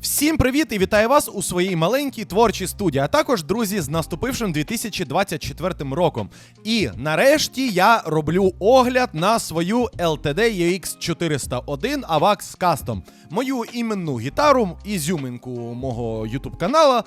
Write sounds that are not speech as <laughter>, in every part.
Всім привіт і вітаю вас у своїй маленькій творчій студії, а також друзі з наступившим 2024 роком. І нарешті я роблю огляд на свою LTD UX 401 AVAX Custom, мою іменну гітару, ізюминку мого YouTube канала.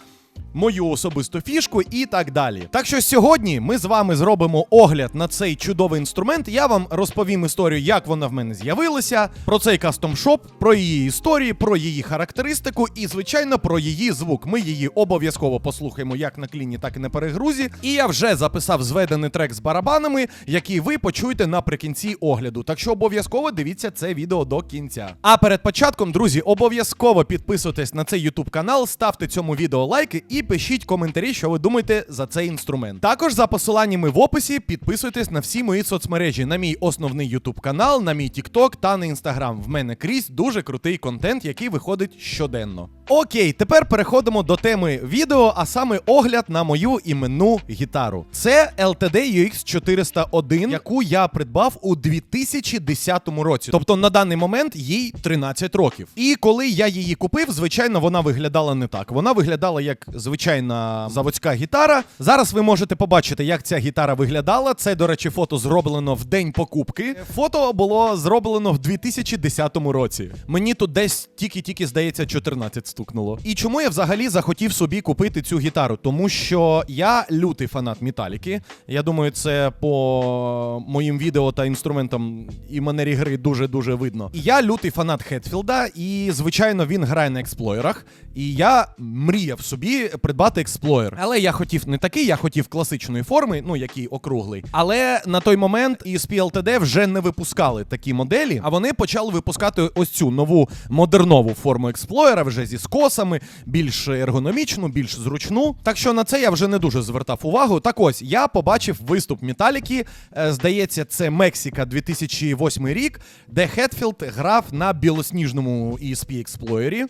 Мою особисту фішку і так далі. Так що сьогодні ми з вами зробимо огляд на цей чудовий інструмент. Я вам розповім історію, як вона в мене з'явилася, про цей кастом шоп, про її історії, про її характеристику і, звичайно, про її звук. Ми її обов'язково послухаємо як на кліні, так і на перегрузі. І я вже записав зведений трек з барабанами, який ви почуєте наприкінці огляду. Так що обов'язково дивіться це відео до кінця. А перед початком, друзі, обов'язково підписуйтесь на цей YouTube канал, ставте цьому відео лайки і пишіть коментарі, що ви думаєте за цей інструмент. Також за посиланнями в описі підписуйтесь на всі мої соцмережі, на мій основний YouTube канал, на мій TikTok та на Instagram. В мене крізь дуже крутий контент, який виходить щоденно. Окей, тепер переходимо до теми відео, а саме огляд на мою іменну гітару. Це LTD UX 401, яку я придбав у 2010 році. Тобто на даний момент їй 13 років. І коли я її купив, звичайно, вона виглядала не так. Вона виглядала як звичайна заводська гітара. Зараз ви можете побачити, як ця гітара виглядала. Це, до речі, фото зроблено в день покупки. Фото було зроблено в 2010 році. Мені тут десь тільки-тільки здається 14 стукнуло. І чому я взагалі захотів собі купити цю гітару? Тому що я лютий фанат Металіки. Я думаю, це по моїм відео та інструментам і манері гри дуже дуже видно. Я лютий фанат Хетфілда, і звичайно він грає на експлойерах. І я мріяв собі придбати експлойер. Але я хотів не такий, я хотів класичної форми, ну який округлий. Але на той момент ESP LTD вже не випускали такі моделі, а вони почали випускати ось цю нову модернову форму експлойера вже зі скосами, більш ергономічну, більш зручну. Так що на це я вже не дуже звертав увагу. Так ось я побачив виступ Металіки. Е, Здається, це Мексика 2008 рік, де Хетфілд грав на білосніжному ESP Експлоєрі.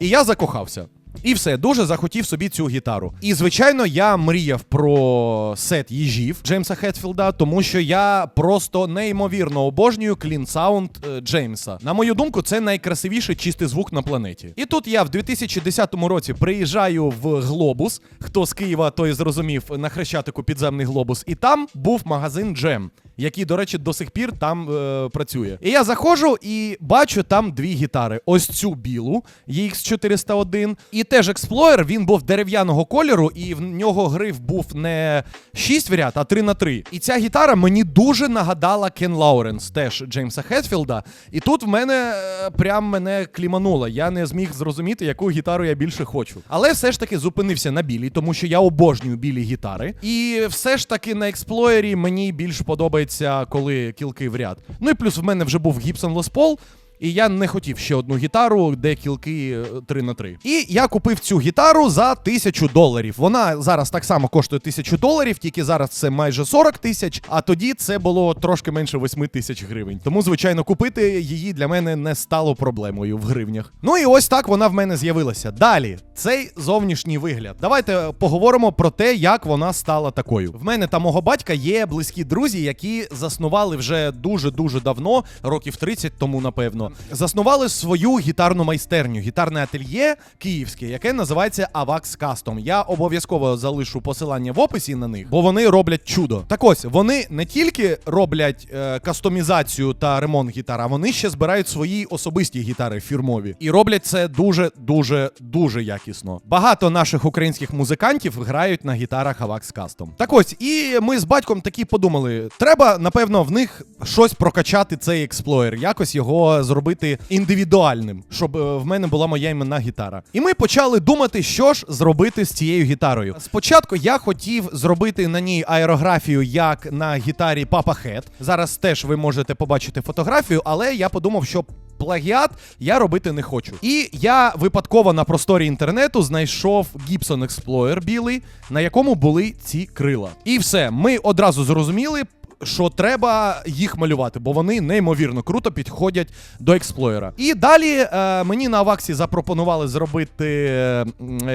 І я закохався. І все, дуже захотів собі цю гітару. І звичайно, я мріяв про сет їжів Джеймса Хетфілда, тому що я просто неймовірно обожнюю клін саунд е, Джеймса. На мою думку, це найкрасивіший чистий звук на планеті. І тут я в 2010 році приїжджаю в Глобус. Хто з Києва, той зрозумів на хрещатику підземний глобус. І там був магазин Джем. Який, до речі, до сих пір там е, працює. І я заходжу і бачу там дві гітари: ось цю білу EX401, і теж експлойер. Він був дерев'яного кольору, і в нього гриф був не 6 в ряд, а 3 на 3. І ця гітара мені дуже нагадала Кен Лауренс, теж Джеймса Хетфілда. І тут в мене е, прям мене клімануло. Я не зміг зрозуміти, яку гітару я більше хочу. Але все ж таки зупинився на білій, тому що я обожнюю білі гітари. І все ж таки на експлоєрі мені більш подобається, коли кілки в ряд. Ну і плюс в мене вже був Гіпсон Лоспол. І я не хотів ще одну гітару, де кілки 3 на 3. І я купив цю гітару за тисячу доларів. Вона зараз так само коштує тисячу доларів, тільки зараз це майже 40 тисяч, а тоді це було трошки менше 8 тисяч гривень. Тому, звичайно, купити її для мене не стало проблемою в гривнях. Ну і ось так вона в мене з'явилася. Далі, цей зовнішній вигляд. Давайте поговоримо про те, як вона стала такою. В мене та мого батька є близькі друзі, які заснували вже дуже дуже давно, років 30 тому, напевно заснували свою гітарну майстерню, гітарне ательє київське, яке називається Avax Custom. Я обов'язково залишу посилання в описі на них, бо вони роблять чудо. Так ось вони не тільки роблять е, кастомізацію та ремонт гітар, а вони ще збирають свої особисті гітари фірмові і роблять це дуже, дуже, дуже якісно. Багато наших українських музикантів грають на гітарах Avax Custom. Так ось, і ми з батьком такі подумали: треба, напевно, в них щось прокачати цей експлойер, якось його зробити індивідуальним, щоб е, в мене була моя іменна гітара. І ми почали думати, що ж зробити з цією гітарою. Спочатку я хотів зробити на ній аерографію, як на гітарі Papa Head. Зараз теж ви можете побачити фотографію, але я подумав, що плагіат я робити не хочу. І я випадково на просторі інтернету знайшов Gibson Explorer білий, на якому були ці крила. І все, ми одразу зрозуміли. Що треба їх малювати, бо вони неймовірно круто підходять до експлойера. І далі е, мені на Аваксі запропонували зробити е,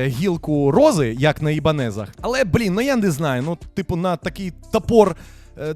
гілку рози, як на ібанезах. Але блін, ну я не знаю. Ну, типу, на такий топор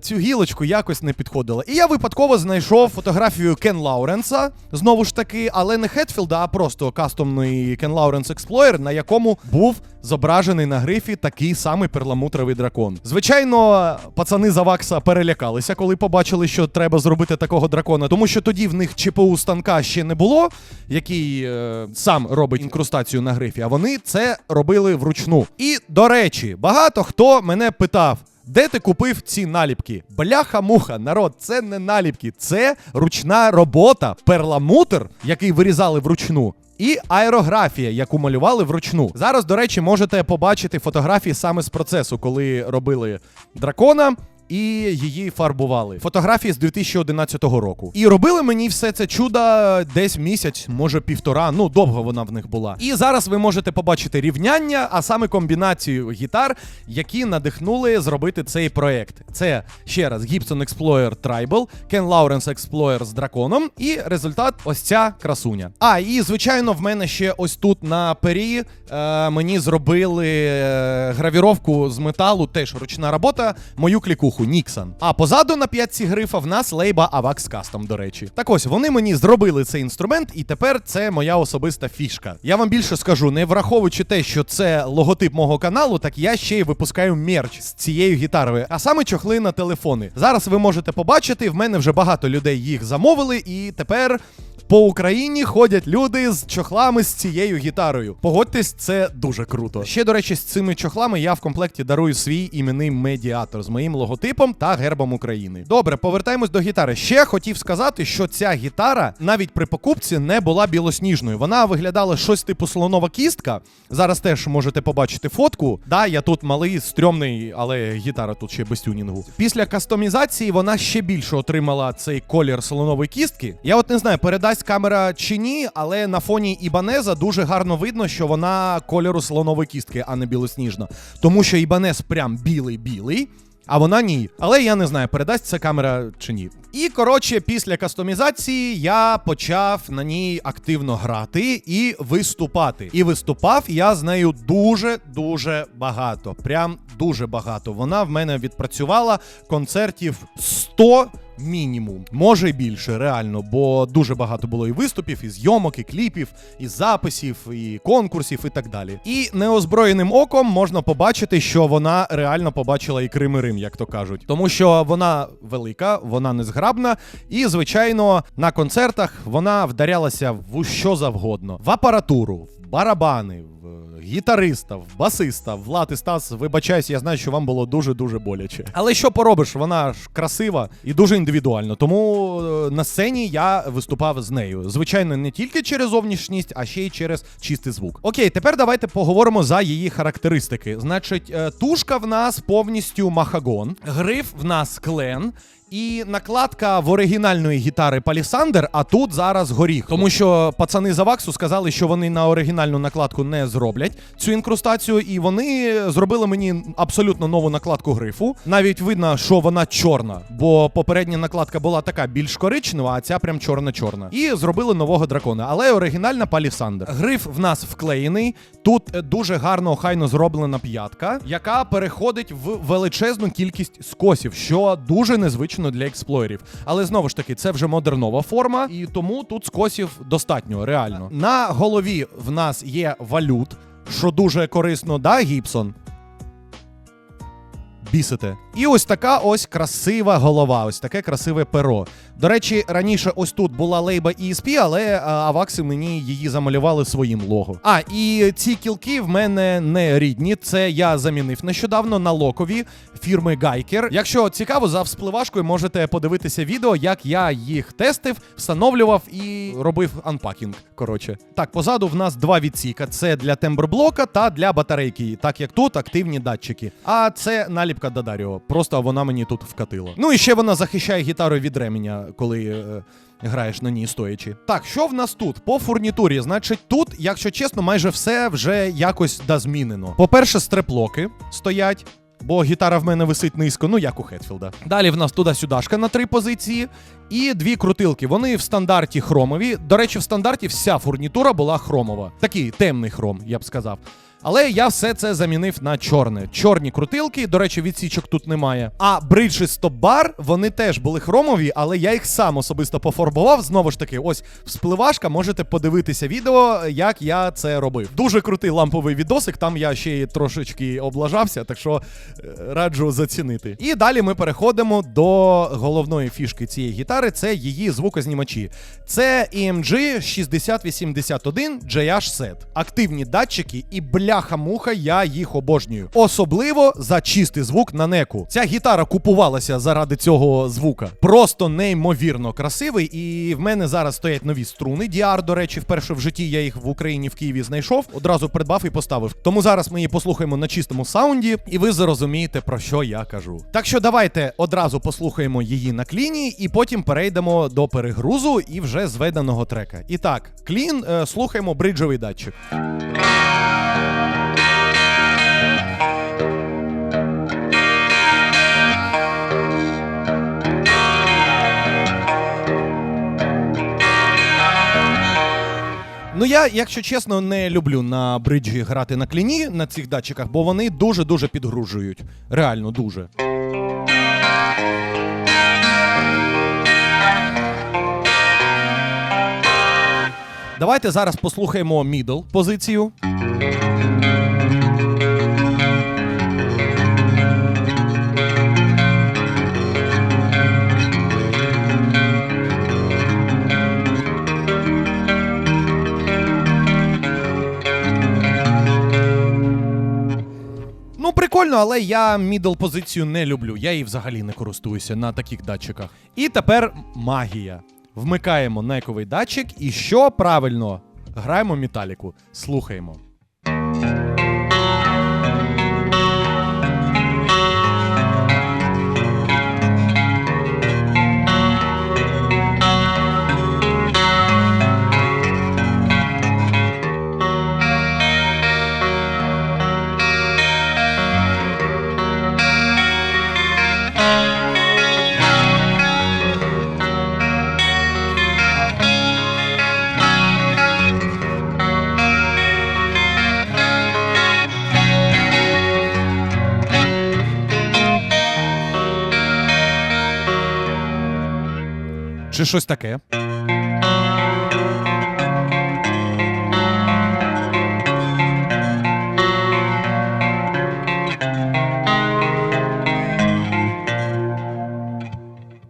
цю гілочку якось не підходила. І я випадково знайшов фотографію Кен Лауренса, знову ж таки, але не Хетфілда, а просто кастомний Кен Лауренс Експлоєр, на якому був зображений на грифі такий самий перламутровий дракон. Звичайно, пацани з Авакса перелякалися, коли побачили, що треба зробити такого дракона, тому що тоді в них ЧПУ станка ще не було, який е, сам робить інкрустацію на грифі, а вони це робили вручну. І до речі, багато хто мене питав. Де ти купив ці наліпки? Бляха-муха, народ, це не наліпки, це ручна робота, перламутр, який вирізали вручну. І аерографія, яку малювали вручну. Зараз, до речі, можете побачити фотографії саме з процесу, коли робили дракона. І її фарбували. Фотографії з 2011 року. І робили мені все це чудо десь місяць, може півтора. Ну довго вона в них була. І зараз ви можете побачити рівняння, а саме комбінацію гітар, які надихнули зробити цей проект. Це ще раз Gibson Explorer Tribal, Ken Lawrence Explorer з драконом, і результат ось ця красуня. А, і звичайно, в мене ще ось тут на пері е, мені зробили е, гравіровку з металу, теж ручна робота, мою клікуху Ніксон. А позаду на п'ятці грифа в нас лейба Avax Custom, до речі. Так ось вони мені зробили цей інструмент, і тепер це моя особиста фішка. Я вам більше скажу, не враховуючи те, що це логотип мого каналу, так я ще й випускаю мерч з цією гітарою, а саме чохли на телефони. Зараз ви можете побачити, в мене вже багато людей їх замовили, і тепер. По Україні ходять люди з чохлами з цією гітарою. Погодьтесь, це дуже круто. Ще, до речі, з цими чохлами я в комплекті дарую свій іменний медіатор з моїм логотипом та гербом України. Добре, повертаємось до гітари. Ще хотів сказати, що ця гітара навіть при покупці не була білосніжною. Вона виглядала щось типу слонова кістка. Зараз теж можете побачити фотку. Да, я тут малий, стрьомний, але гітара тут ще без тюнінгу. Після кастомізації вона ще більше отримала цей колір слонової кістки. Я от не знаю, передасть камера чи ні, але на фоні Ібанеза дуже гарно видно, що вона кольору слонової кістки, а не білосніжна. Тому що Ібанез прям білий-білий. А вона ні. Але я не знаю, передасть це камера чи ні. І коротше, після кастомізації я почав на ній активно грати і виступати. І виступав я з нею дуже-дуже багато. Прям дуже багато. Вона в мене відпрацювала концертів 100 Мінімум, може й більше, реально, бо дуже багато було і виступів, і зйомок, і кліпів, і записів, і конкурсів, і так далі. І неозброєним оком можна побачити, що вона реально побачила і Крим і Рим, як то кажуть. Тому що вона велика, вона незграбна, і, звичайно, на концертах вона вдарялася в що завгодно: в апаратуру, в барабани, в гітариста, в басиста, Влад і Стас, вибачаюсь, я знаю, що вам було дуже-дуже боляче. Але що поробиш, вона ж красива і дуже індивідуально. Тому е, на сцені я виступав з нею. Звичайно, не тільки через зовнішність, а ще й через чистий звук. Окей, тепер давайте поговоримо за її характеристики. Значить, е, тушка в нас повністю махагон, гриф в нас клен. І накладка в оригінальної гітари Палісандер, а тут зараз горіх. Тому що пацани з Аваксу сказали, що вони на оригінальну накладку не зроблять цю інкрустацію, і вони зробили мені абсолютно нову накладку грифу. Навіть видно, що вона чорна, бо попередня накладка була така більш коричнева, а ця прям чорна-чорна. І зробили нового дракона. Але оригінальна Палісандер. Гриф в нас вклеєний. Тут дуже гарно, охайно зроблена п'ятка, яка переходить в величезну кількість скосів, що дуже незвично для експлойерів. Але знову ж таки, це вже модернова форма, і тому тут скосів достатньо, реально. На голові в нас є валют, що дуже корисно, да, Гібсон? Бісите. І ось така ось красива голова, ось таке красиве перо. До речі, раніше ось тут була лейба ESP, але а, авакси мені її замалювали своїм лого. А, і ці кілки в мене не рідні. Це я замінив нещодавно на локові фірми Geiker. Якщо цікаво, за вспливашкою можете подивитися відео, як я їх тестив, встановлював і робив анпакінг. Коротше, так, позаду в нас два відсіка: це для тембрблока та для батарейки, так як тут активні датчики. А це наліпка Дадаріо. Просто вона мені тут вкатила. Ну і ще вона захищає гітару від ременя, коли. Е, Граєш на ній стоячи. Так, що в нас тут? По фурнітурі, значить, тут, якщо чесно, майже все вже якось да змінено. По-перше, стреплоки стоять. Бо гітара в мене висить низько, ну як у Хетфілда. Далі в нас туди-сюдашка на три позиції. І дві крутилки. Вони в стандарті хромові. До речі, в стандарті вся фурнітура була хромова. Такий темний хром, я б сказав. Але я все це замінив на чорне. Чорні крутилки, до речі, відсічок тут немає. А бриджі стоп-бар, вони теж були хромові, але я їх сам особисто пофарбував. Знову ж таки, ось вспливашка, можете подивитися відео, як я це робив. Дуже крутий ламповий відосик, там я ще й трошечки облажався, так що е, раджу зацінити. І далі ми переходимо до головної фішки цієї гітари це її звукознімачі. Це EMG 6081 JH Set. Активні датчики і бляха-муха, я їх обожнюю. Особливо за чистий звук на неку. Ця гітара купувалася заради цього звука. Просто неймовірно красивий. І в мене зараз стоять нові струни. DR, до речі, вперше в житті я їх в Україні в Києві знайшов. Одразу придбав і поставив. Тому зараз ми її послухаємо на чистому саунді, і ви зрозумієте, про що я кажу. Так що давайте одразу послухаємо її на кліні, і потім перейдемо до перегрузу і вже зведеного трека. І так, клін, е, слухаємо бриджовий датчик. Ну я, якщо чесно, не люблю на бриджі грати на кліні на цих датчиках, бо вони дуже-дуже підгружують. Реально дуже. Давайте зараз послухаємо мідл позицію. Прикольно, але я мідл позицію не люблю. Я її взагалі не користуюся на таких датчиках. І тепер магія. Вмикаємо нековий датчик, і що правильно? Граємо металіку. Слухаємо. Чи щось таке?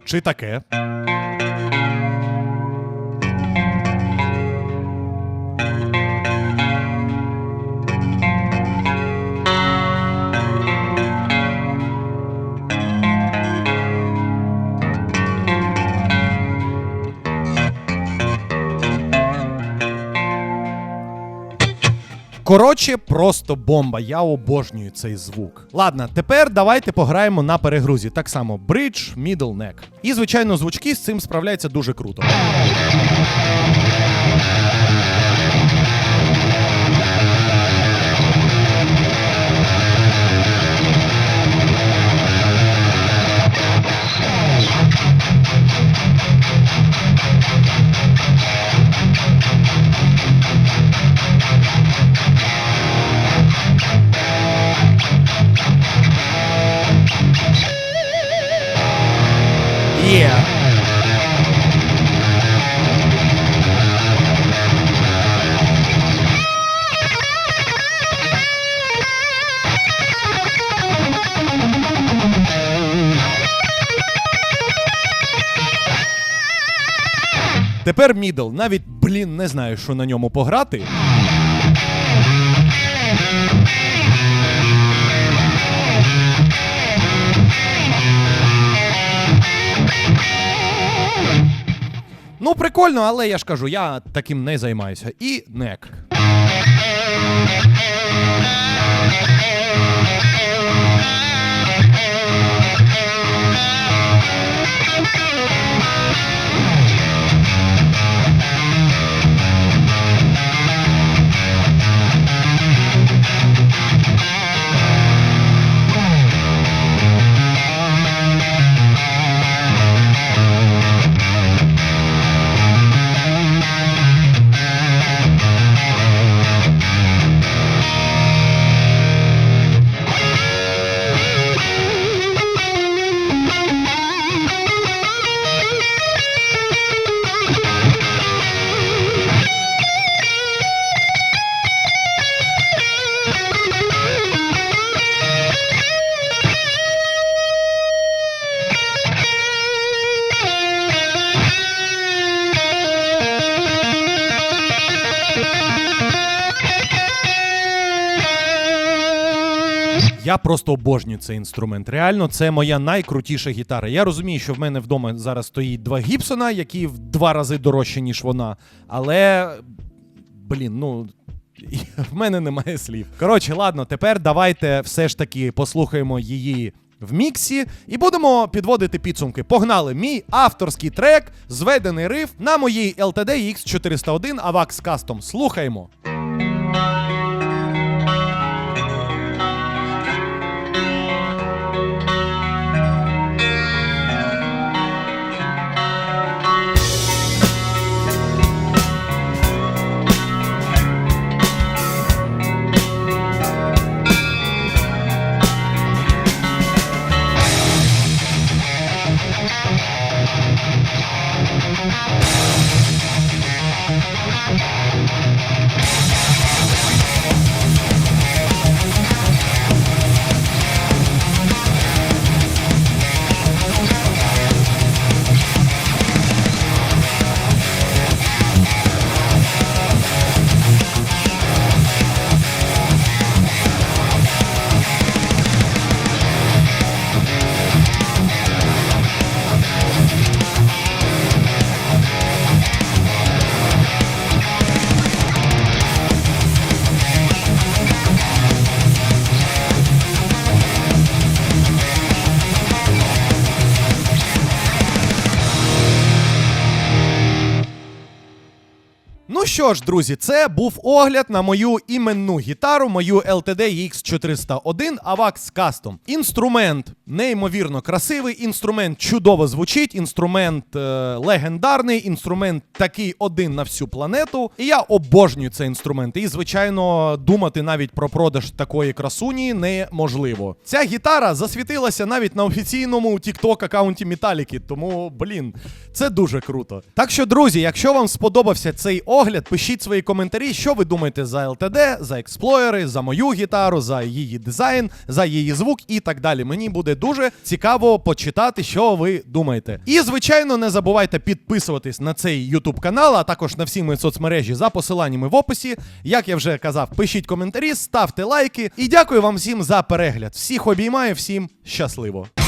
Чи таке? Коротше, просто бомба. Я обожнюю цей звук. Ладно, тепер давайте пограємо на перегрузі. Так само бридж, мідл, нек. І, звичайно, звучки з цим справляються дуже круто. Тепер мідл. Навіть, блін, не знаю, що на ньому пограти. Ну, прикольно, але я ж кажу, я таким не займаюся. І нек. Просто обожнюю цей інструмент. Реально, це моя найкрутіша гітара. Я розумію, що в мене вдома зараз стоїть два Гібсона, які в два рази дорожчі, ніж вона. Але. Блін, ну. <laughs> В мене немає слів. Коротше, ладно, тепер давайте все ж таки послухаємо її в міксі і будемо підводити підсумки. Погнали! Мій авторський трек, зведений риф на моїй LTD X401 AVAX Custom. Слухаємо. Що ж, друзі, це був огляд на мою іменну гітару, мою LTD X401 AVAX Custom. Інструмент неймовірно красивий, інструмент чудово звучить, інструмент е, легендарний, інструмент такий один на всю планету. І я обожнюю цей інструмент. І, звичайно, думати навіть про продаж такої красуні неможливо. Ця гітара засвітилася навіть на офіційному TikTok аккаунті Metallica, тому, блін, це дуже круто. Так що, друзі, якщо вам сподобався цей огляд, пишіть свої коментарі, що ви думаєте за LTD, за експлойери, за мою гітару, за її дизайн, за її звук і так далі. Мені буде дуже цікаво почитати, що ви думаєте. І, звичайно, не забувайте підписуватись на цей YouTube канал, а також на всі мої соцмережі за посиланнями в описі. Як я вже казав, пишіть коментарі, ставте лайки. І дякую вам всім за перегляд. Всіх обіймаю, всім щасливо!